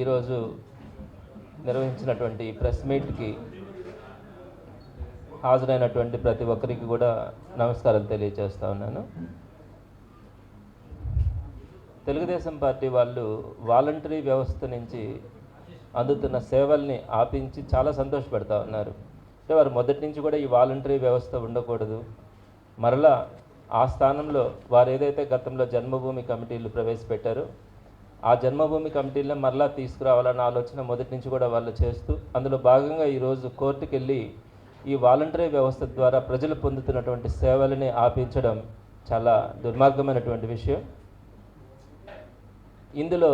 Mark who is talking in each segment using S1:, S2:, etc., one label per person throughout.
S1: ఈరోజు నిర్వహించినటువంటి ప్రెస్ మీట్కి హాజరైనటువంటి ప్రతి ఒక్కరికి కూడా నమస్కారాలు తెలియజేస్తా ఉన్నాను. తెలుగుదేశం పార్టీ వాళ్ళు వాలంటరీ వ్యవస్థ నుంచి అందుతున్న సేవల్ని ఆపించి చాలా సంతోషపడతా ఉన్నారు. అంటే వారు మొదటి నుంచి కూడా ఈ వాలంటరీ వ్యవస్థ ఉండకూడదు. మరలా ఆ స్థానంలో వారు ఏదైతే గతంలో జన్మభూమి కమిటీలు ప్రవేశపెట్టారో ఆ జన్మభూమి కమిటీలను మరలా తీసుకురావాలన్న ఆలోచన మొదటి నుంచి కూడా వాళ్ళు చేస్తూ అందులో భాగంగా ఈరోజు కోర్టుకు వెళ్ళి ఈ వాలంటరీ వ్యవస్థ ద్వారా ప్రజలు పొందుతున్నటువంటి సేవలని ఆపించడం చాలా దుర్మార్గమైనటువంటి విషయం. ఇందులో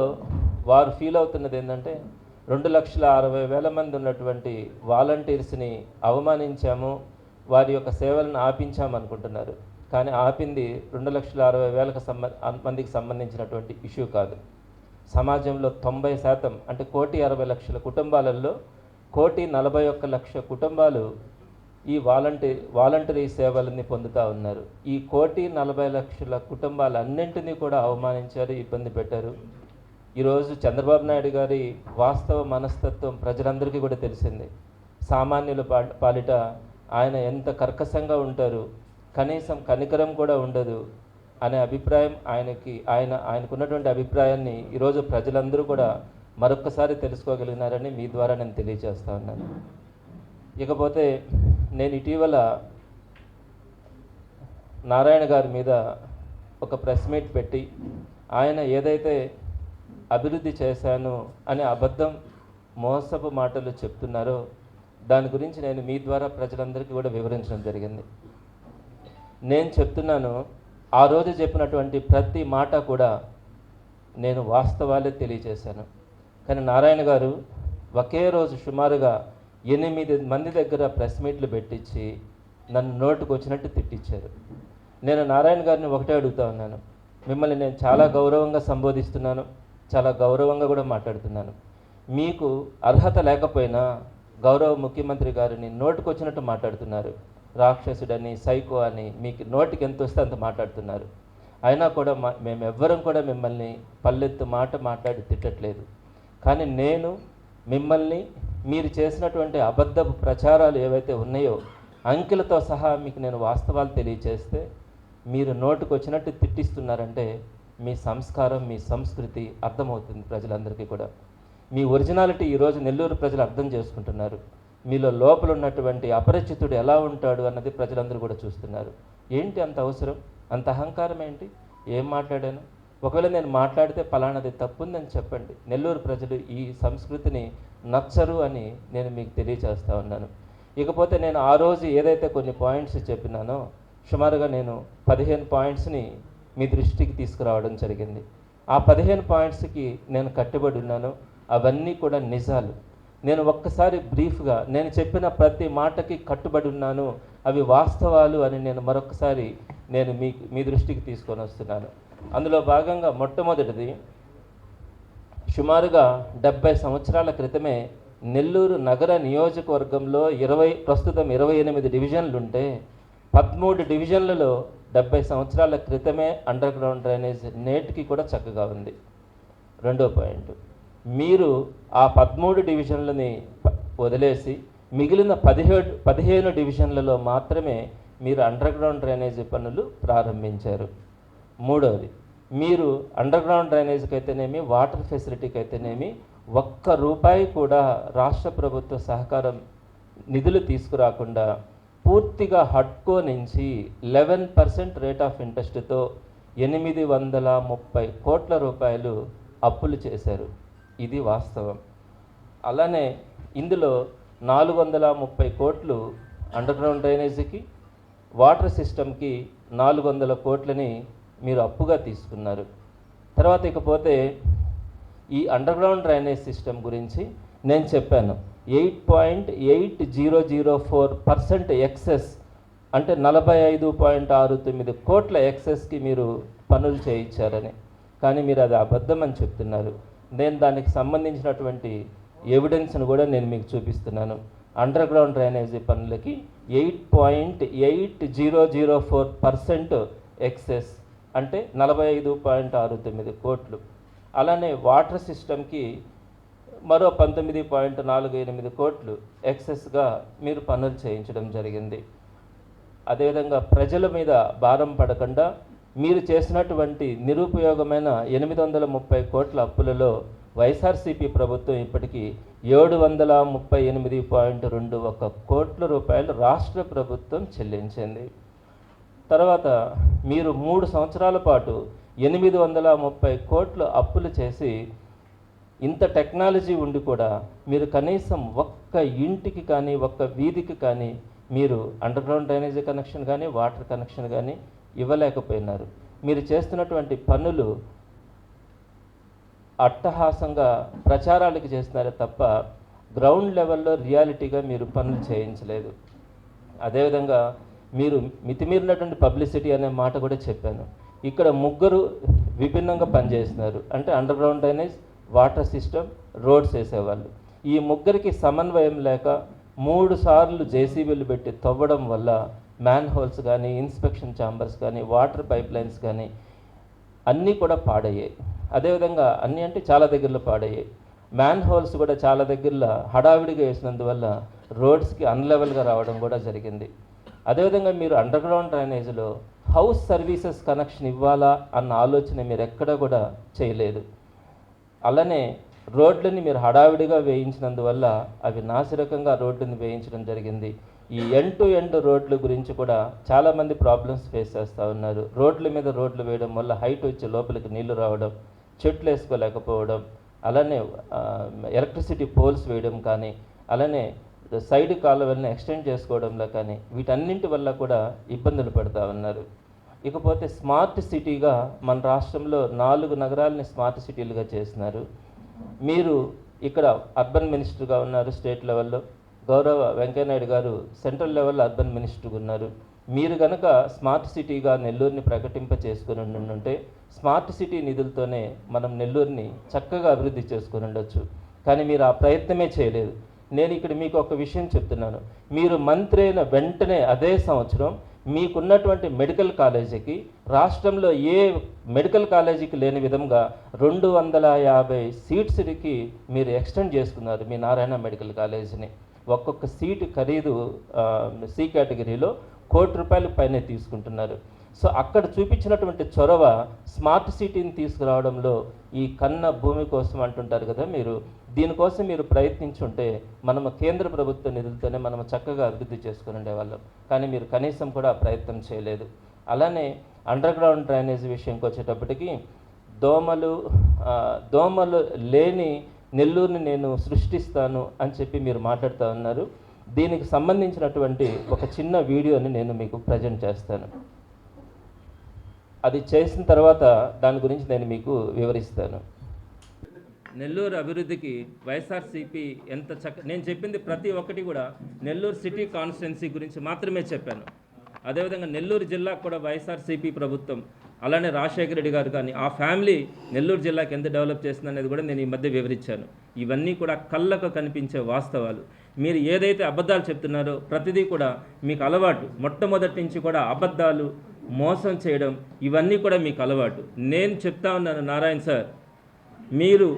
S1: వారు ఫీల్ అవుతున్నది ఏంటంటే రెండు లక్షల అరవై వేల మంది ఉన్నటువంటి వాలంటీర్స్ని అవమానించాము వారి యొక్క సేవలను ఆపించాము అనుకుంటున్నారు. కానీ ఆపింది రెండు లక్షల అరవై వేలకు సంబ మందికి సంబంధించినటువంటి ఇష్యూ కాదు. సమాజంలో తొంభై శాతం అంటే కోటి అరవై లక్షల కుటుంబాలలో కోటి నలభై ఒక్క లక్ష కుటుంబాలు ఈ వాలంటీ వాలంటరీ సేవలని పొందుతూ ఉన్నారు. ఈ కోటి నలభై లక్షల కుటుంబాలన్నింటినీ కూడా అవమానించారు ఇబ్బంది పెట్టారు. ఈరోజు చంద్రబాబు నాయుడు గారి వాస్తవ మనస్తత్వం ప్రజలందరికీ కూడా తెలిసింది. సామాన్యుల పాలిట ఆయన ఎంత కర్కశంగా ఉంటారు కనీసం కనికరం కూడా ఉండదు. అనే అభిప్రాయం ఆయనకి ఆయన ఆయనకున్నటువంటి అభిప్రాయాన్ని ఈరోజు ప్రజలందరూ కూడా మరొక్కసారి తెలుసుకోగలిగినారని మీ ద్వారా నేను తెలియజేస్తా ఉన్నాను. ఇకపోతే నేను ఇటీవల నారాయణ గారి మీద ఒక ప్రెస్ మీట్ పెట్టి ఆయన ఏదైతే అభివృద్ధి చేశాను అనే అబద్ధం మోసపు మాటలు చెప్తున్నారో దాని గురించి నేను మీ ద్వారా ప్రజలందరికీ కూడా వివరించడం జరిగింది. నేను చెప్తున్నాను ఆ రోజు చెప్పినటువంటి ప్రతి మాట కూడా నేను వాస్తవాలే తెలియజేశాను. కానీ నారాయణ గారు ఒకే రోజు సుమారుగా ఎనిమిది మంది దగ్గర ప్రెస్ మీట్లు పెట్టించి నన్ను నోటుకు వచ్చినట్టు తిట్టించారు. నేను నారాయణ గారిని ఒకటే అడుగుతా ఉన్నాను. మిమ్మల్ని నేను చాలా గౌరవంగా సంబోధిస్తున్నాను చాలా గౌరవంగా కూడా మాట్లాడుతున్నాను. మీకు అర్హత లేకపోయినా గౌరవ ముఖ్యమంత్రి గారిని నోటుకు వచ్చినట్టు మాట్లాడుతున్నారు. రాక్షసుడని సైకో అని మీకు నోటికి ఎంత వస్తే అంత మాట్లాడుతున్నారు. అయినా కూడా మా మేము ఎవ్వరం కూడా మిమ్మల్ని పల్లెత్తు మాట మాట్లాడి తిట్టట్లేదు. కానీ నేను మిమ్మల్ని మీరు చేసినటువంటి అబద్ధపు ప్రచారాలు ఏవైతే ఉన్నాయో అంకెలతో సహా మీకు నేను వాస్తవాలు తెలియచేస్తే మీరు నోటుకు వచ్చినట్టు తిట్టిస్తున్నారంటే మీ సంస్కారం మీ సంస్కృతి అర్థమవుతుంది ప్రజలందరికీ కూడా. మీ ఒరిజినాలిటీ ఈరోజు నెల్లూరు ప్రజలు అర్థం చేసుకుంటున్నారు. మీలో లోపల ఉన్నటువంటి అపరిచితుడు ఎలా ఉంటాడు అన్నది ప్రజలందరూ కూడా చూస్తున్నారు. ఏంటి అంత అవసరం? అంత అహంకారం ఏంటి? ఏం మాట్లాడాను? ఒకవేళ నేను మాట్లాడితే పలానాది తప్పుందని చెప్పండి. నెల్లూరు ప్రజలు ఈ సంస్కృతిని నచ్చరు అని నేను మీకు తెలియచేస్తా ఉన్నాను. ఇకపోతే నేను ఆ రోజు ఏదైతే కొన్ని పాయింట్స్ చెప్పినానో సుమారుగా నేను పదిహేను పాయింట్స్ని మీ దృష్టికి తీసుకురావడం జరిగింది. ఆ పదిహేను పాయింట్స్కి నేను కట్టుబడి ఉన్నాను. అవన్నీ కూడా నిజాలు. నేను ఒక్కసారి బ్రీఫ్గా నేను చెప్పిన ప్రతి మాటకి కట్టుబడి ఉన్నాను అవి వాస్తవాలు అని నేను మరొకసారి నేను మీ మీ దృష్టికి తీసుకొని వస్తున్నాను. అందులో భాగంగా మొట్టమొదటిది సుమారుగా డెబ్బై సంవత్సరాల క్రితమే నెల్లూరు నగర నియోజకవర్గంలో ఇరవై ప్రస్తుతం ఇరవై ఎనిమిది డివిజన్లు ఉంటే పదమూడు డివిజన్లలో డెబ్బై సంవత్సరాల క్రితమే అండర్ గ్రౌండ్ డ్రైనేజ్ నేటికి కూడా చక్కగా ఉంది. రెండో పాయింట్ మీరు ఆ పదమూడు డివిజన్లని వదిలేసి మిగిలిన పదిహేడు పదిహేను డివిజన్లలో మాత్రమే మీరు అండర్ గ్రౌండ్ డ్రైనేజీ పనులు ప్రారంభించారు. మూడవది మీరు అండర్ గ్రౌండ్ డ్రైనేజీకి అయితేనేమి వాటర్ ఫెసిలిటీకి అయితేనేమి ఒక్క రూపాయి కూడా రాష్ట్ర ప్రభుత్వ సహకారం నిధులు తీసుకురాకుండా పూర్తిగా హడ్కో నుంచి లెవెన్ పర్సెంట్ రేట్ ఆఫ్ ఇంట్రెస్ట్తో ఎనిమిది వందల ముప్పై కోట్ల రూపాయలు అప్పులు చేశారు. ఇది వాస్తవం. అలానే ఇందులో నాలుగు వందల ముప్పై కోట్లు అండర్ గ్రౌండ్ డ్రైనేజీకి వాటర్ సిస్టమ్కి నాలుగు వందల కోట్లని మీరు అప్పుగా తీసుకున్నారు. తర్వాత ఇకపోతే ఈ అండర్ గ్రౌండ్ డ్రైనేజ్ సిస్టమ్ గురించి నేను చెప్పాను. Eight point eight zero zero four percent excess అంటే నలభై ఐదు పాయింట్ ఆరు తొమ్మిది కోట్ల ఎక్సెస్కి మీరు పనులు చేయించారని. కానీ మీరు అది అబద్ధం అని చెప్తున్నారు. నేను దానికి సంబంధించినటువంటి ఎవిడెన్స్ను కూడా నేను మీకు చూపిస్తున్నాను. అండర్ గ్రౌండ్ డ్రైనేజీ పనులకి eight point eight zero zero four percent excess అంటే నలభై ఐదు పాయింట్ ఆరు తొమ్మిది కోట్లు. అలానే వాటర్ సిస్టమ్కి మరో పంతొమ్మిది పాయింట్ నాలుగు ఎనిమిది కోట్లు ఎక్సెస్గా మీరు పనులు చేయించడం జరిగింది. అదేవిధంగా ప్రజల మీద భారం పడకుండా మీరు చేసినటువంటి నిరుపయోగమైన ఎనిమిది వందల ముప్పై కోట్ల అప్పులలో వైఎస్ఆర్సీపీ ప్రభుత్వం ఇప్పటికీ ఏడు వందల ముప్పై ఎనిమిది పాయింట్ రెండు ఒక కోట్ల రూపాయలు రాష్ట్ర ప్రభుత్వం చెల్లించింది. తర్వాత మీరు మూడు సంవత్సరాల పాటు ఎనిమిది వందల ముప్పై కోట్లు అప్పులు చేసి ఇంత టెక్నాలజీ ఉండి కూడా మీరు కనీసం ఒక్క ఇంటికి కానీ ఒక్క వీధికి కానీ మీరు అండర్గ్రౌండ్ డ్రైనేజీ కనెక్షన్ కానీ వాటర్ కనెక్షన్ కానీ ఇవ్వలేకపోయినారు. మీరు చేస్తున్నటువంటి పనులు అట్టహాసంగా ప్రచారాలకు చేస్తున్నారే తప్ప గ్రౌండ్ లెవెల్లో రియాలిటీగా మీరు పనులు చేయించలేదు. అదేవిధంగా మీరు మితిమీరినటువంటి పబ్లిసిటీ అనే మాట కూడా చెప్పాను. ఇక్కడ ముగ్గురు విభిన్నంగా పనిచేస్తున్నారు. అంటే underground drainage water system roads వేసేవాళ్ళు. ఈ ముగ్గురికి సమన్వయం లేక మూడు సార్లు జేసీబీలు పెట్టి తవ్వడం వల్ల మ్యాన్ హోల్స్ కానీ ఇన్స్పెక్షన్ ఛాంబర్స్ కానీ వాటర్ పైప్ లైన్స్ కానీ అన్నీ కూడా పాడయ్యాయి. అదేవిధంగా అన్నీ అంటే చాలా దగ్గరలో పాడయ్యాయి. మ్యాన్ హోల్స్ కూడా చాలా దగ్గరలో హడావిడిగా వేసినందువల్ల రోడ్స్కి అన్లెవెల్గా రావడం కూడా జరిగింది. అదేవిధంగా మీరు అండర్ గ్రౌండ్ డ్రైనేజ్లో హౌస్ సర్వీసెస్ కనెక్షన్ ఇవ్వాలా అన్న ఆలోచన మీరు ఎక్కడా కూడా చేయలేదు. అలానే రోడ్లని మీరు హడావిడిగా వేయించినందువల్ల అవి నాసిరకంగా రోడ్డుని వేయించడం జరిగింది. ఈ ఎండ్ టు ఎండ్ రోడ్ల గురించి కూడా చాలామంది ప్రాబ్లమ్స్ ఫేస్ చేస్తూ ఉన్నారు. రోడ్ల మీద రోడ్లు వేయడం వల్ల హైట్ వచ్చి లోపలికి నీళ్ళు రావడం చెట్లు వేసుకోలేకపోవడం అలానే ఎలక్ట్రిసిటీ పోల్స్ వేయడం కానీ అలానే సైడ్ కాలువల్ని ఎక్స్టెండ్ చేసుకోవడంలో కానీ వీటన్నింటి వల్ల కూడా ఇబ్బందులు పడుతూ ఉన్నారు. ఇకపోతే స్మార్ట్ సిటీగా మన రాష్ట్రంలో నాలుగు నగరాలని స్మార్ట్ సిటీలుగా చేసినారు. మీరు ఇక్కడ అర్బన్ మినిస్టర్గా ఉన్నారు స్టేట్ లెవెల్లో గౌరవ వెంకయ్యనాయుడు గారు సెంట్రల్ లెవెల్ అర్బన్ మినిస్టర్గా ఉన్నారు. మీరు గనక స్మార్ట్ సిటీగా నెల్లూరుని ప్రకటింప చేసుకుని ఉండుంటే స్మార్ట్ సిటీ నిధులతోనే మనం నెల్లూరుని చక్కగా అభివృద్ధి చేసుకుని ఉండొచ్చు. కానీ మీరు ఆ ప్రయత్నమే చేయలేదు. నేను ఇక్కడ మీకు ఒక విషయం చెప్తున్నాను. మీరు మంత్రి అయిన వెంటనే అదే సంవత్సరం మీకున్నటువంటి మెడికల్ కాలేజీకి రాష్ట్రంలో ఏ మెడికల్ కాలేజీకి లేని విధంగా రెండు వందల యాభై సీట్స్కి మీరు ఎక్స్టెండ్ చేసుకున్నారు మీ నారాయణ మెడికల్ కాలేజీని. ఒక్కొక్క సీటు ఖరీదు సీ సి కేటగిరీలో కోటి రూపాయలు పైనే తీసుకుంటున్నారు. సో అక్కడ చూపించినటువంటి చొరవ స్మార్ట్ సిటీని తీసుకురావడంలో ఈ కన్న భూమి కోసం అంటుంటారు కదా మీరు. దీనికోసం మీరు ప్రయత్నించుంటే మనము కేంద్ర ప్రభుత్వ నిధులతోనే మనం చక్కగా అభివృద్ధి చేసుకుని ఉండేవాళ్ళం. కానీ మీరు కనీసం కూడా ఆ ప్రయత్నం చేయలేదు. అలానే అండర్ గ్రౌండ్ డ్రైనేజ్ విషయంకి వచ్చేటప్పటికి దోమలు దోమలు లేని నెల్లూరుని నేను సృష్టిస్తాను అని చెప్పి మీరు మాట్లాడుతూ ఉన్నారు. దీనికి సంబంధించినటువంటి ఒక చిన్న వీడియోని నేను మీకు ప్రజెంట్ చేస్తాను. అది చేసిన తర్వాత దాని గురించి నేను మీకు వివరిస్తాను. నెల్లూరు అభివృద్ధికి వైఎస్ఆర్సీపీ ఎంత చక్క నేను చెప్పింది ప్రతి ఒక్కటి కూడా నెల్లూరు సిటీ కాన్స్టిట్యున్సీ గురించి మాత్రమే చెప్పాను. అదేవిధంగా నెల్లూరు జిల్లాకు కూడా వైఎస్ఆర్సీపీ ప్రభుత్వం అలానే రాజశేఖర రెడ్డి గారు కానీ ఆ ఫ్యామిలీ నెల్లూరు జిల్లాకి ఎంత డెవలప్ చేస్తుంది అనేది కూడా నేను ఈ మధ్య వివరించాను. ఇవన్నీ కూడా కళ్ళకు కనిపించే వాస్తవాలు. మీరు ఏదైతే అబద్ధాలు చెప్తున్నారో ప్రతిదీ కూడా మీకు అలవాటు. మొట్టమొదటి నుంచి కూడా అబద్ధాలు మోసం చేయడం ఇవన్నీ కూడా మీకు అలవాటు. నేను చెప్తా ఉన్నాను నారాయణ సార్. మీరు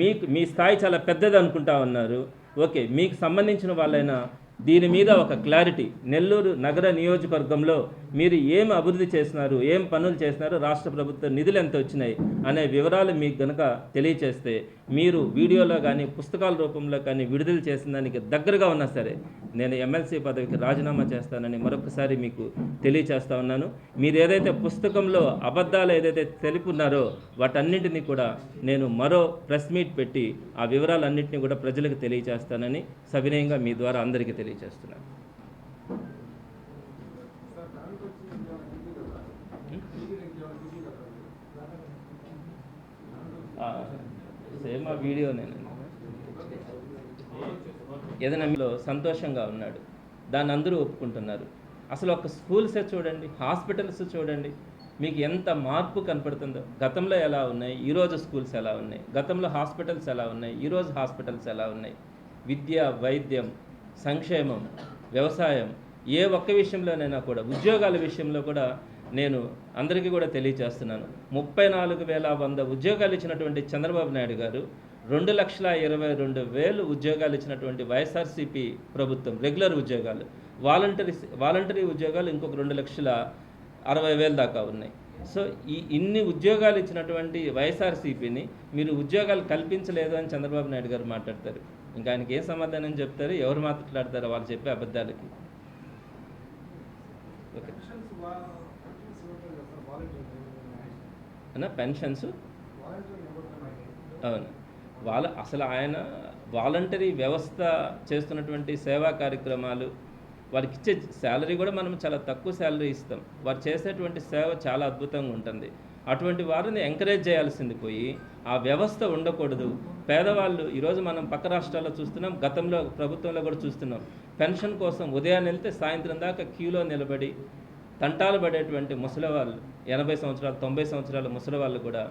S1: మీకు మీ స్థాయి చాలా పెద్దది అనుకుంటా ఉన్నారు. ఓకే మీకు సంబంధించిన వాళ్ళైనా దీని మీద ఒక క్లారిటీ. నెల్లూరు నగర నియోజకవర్గంలో మీరు ఏం అభివృద్ధి చేసినారు ఏం పనులు చేసినారు రాష్ట్ర ప్రభుత్వ నిధులు ఎంత వచ్చినాయి అనే వివరాలు మీకు గనక తెలియచేస్తే మీరు వీడియోలో కానీ పుస్తకాల రూపంలో కానీ విడుదల చేసిన దానికి దగ్గరగా ఉన్నా సరే నేను ఎమ్మెల్సీ పదవికి రాజీనామా చేస్తానని మరొకసారి మీకు తెలియచేస్తా ఉన్నాను. మీరు ఏదైతే పుస్తకంలో అబద్ధాలు ఏదైతే తెలుపున్నారో వాటన్నింటినీ కూడా నేను మరో ప్రెస్ మీట్ పెట్టి ఆ వివరాలన్నింటినీ కూడా ప్రజలకు తెలియచేస్తానని సవినయంగా మీ ద్వారా అందరికీ తెలియచేస్తున్నాను. సేమ్ ఆ వీడియో నేను ఏదైనా మీలో సంతోషంగా ఉన్నాడు దాన్ని అందరూ ఒప్పుకుంటున్నారు. అసలు ఒక స్కూల్సే చూడండి హాస్పిటల్స్ చూడండి మీకు ఎంత మార్పు కనపడుతుందో. గతంలో ఎలా ఉన్నాయి ఈరోజు స్కూల్స్ ఎలా ఉన్నాయి గతంలో హాస్పిటల్స్ ఎలా ఉన్నాయి ఈరోజు హాస్పిటల్స్ ఎలా ఉన్నాయి. విద్య వైద్యం సంక్షేమం వ్యవసాయం ఏ ఒక్క విషయంలోనైనా కూడా ఉద్యోగాల విషయంలో కూడా నేను అందరికీ కూడా తెలియచేస్తున్నాను ముప్పై నాలుగు వేల వంద ఉద్యోగాలు ఇచ్చినటువంటి చంద్రబాబు నాయుడు గారు రెండు లక్షల ఇరవై రెండు వేలు ఉద్యోగాలు ఇచ్చినటువంటి వైఎస్ఆర్సీపీ ప్రభుత్వం రెగ్యులర్ ఉద్యోగాలు. వాలంటరీ వాలంటరీ ఉద్యోగాలు ఇంకొక రెండు లక్షల అరవై వేలు దాకా ఉన్నాయి. సో ఈ ఇన్ని ఉద్యోగాలు ఇచ్చినటువంటి వైఎస్ఆర్సీపీని మీరు ఉద్యోగాలు కల్పించలేదు అని చంద్రబాబు నాయుడు గారు మాట్లాడతారు. ఇంకా ఆయనకి ఏం సమాధానం చెప్తారు? ఎవరు మాట్లాడతారో వాళ్ళు చెప్పే అబద్ధాలకి. అన్న పెన్షన్స్. అవును. వాళ్ళ అసలు ఆయన వాలంటరీ వ్యవస్థ చేస్తున్నటువంటి సేవా కార్యక్రమాలు వారికి ఇచ్చే శాలరీ కూడా మనం చాలా తక్కువ శాలరీ ఇస్తాం. వారు చేసేటువంటి సేవ చాలా అద్భుతంగా ఉంటుంది. అటువంటి వారిని ఎంకరేజ్ చేయాల్సింది పోయి ఆ వ్యవస్థ ఉండకూడదు. పేదవాళ్ళు ఈరోజు మనం పక్క రాష్ట్రాల్లో చూస్తున్నాం గతంలో ప్రభుత్వంలో కూడా చూస్తున్నాం. పెన్షన్ కోసం ఉదయాన్నే వెళ్తే సాయంత్రం దాకా క్యూలో నిలబడి తంటాలు పడేటువంటి ముసలి వాళ్ళు ఎనభై సంవత్సరాలు తొంభై సంవత్సరాల ముసలి వాళ్ళు కూడా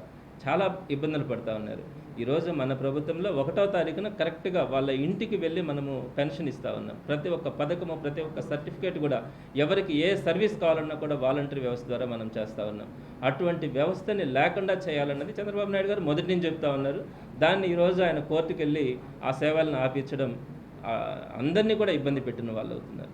S1: చాలా ఇబ్బందులు పడుతూ ఉన్నారు. ఈరోజు మన ప్రభుత్వంలో ఒకటో తారీఖున కరెక్ట్గా వాళ్ళ ఇంటికి వెళ్ళి మనము పెన్షన్ ఇస్తూ ఉన్నాం. ప్రతి ఒక్క పథకము ప్రతి ఒక్క సర్టిఫికేట్ కూడా ఎవరికి ఏ సర్వీస్ కావాలన్నా కూడా వాలంటరీ వ్యవస్థ ద్వారా మనం చేస్తూ ఉన్నాం. అటువంటి వ్యవస్థని లేకుండా చేయాలన్నది చంద్రబాబు నాయుడు గారు మొదటి నుంచి చెప్తా ఉన్నారు. దాన్ని ఈరోజు ఆయన కోర్టుకు వెళ్ళి ఆ సేవలను ఆపించడం అందరినీ కూడా ఇబ్బంది పెట్టిన వాళ్ళు అవుతున్నారు.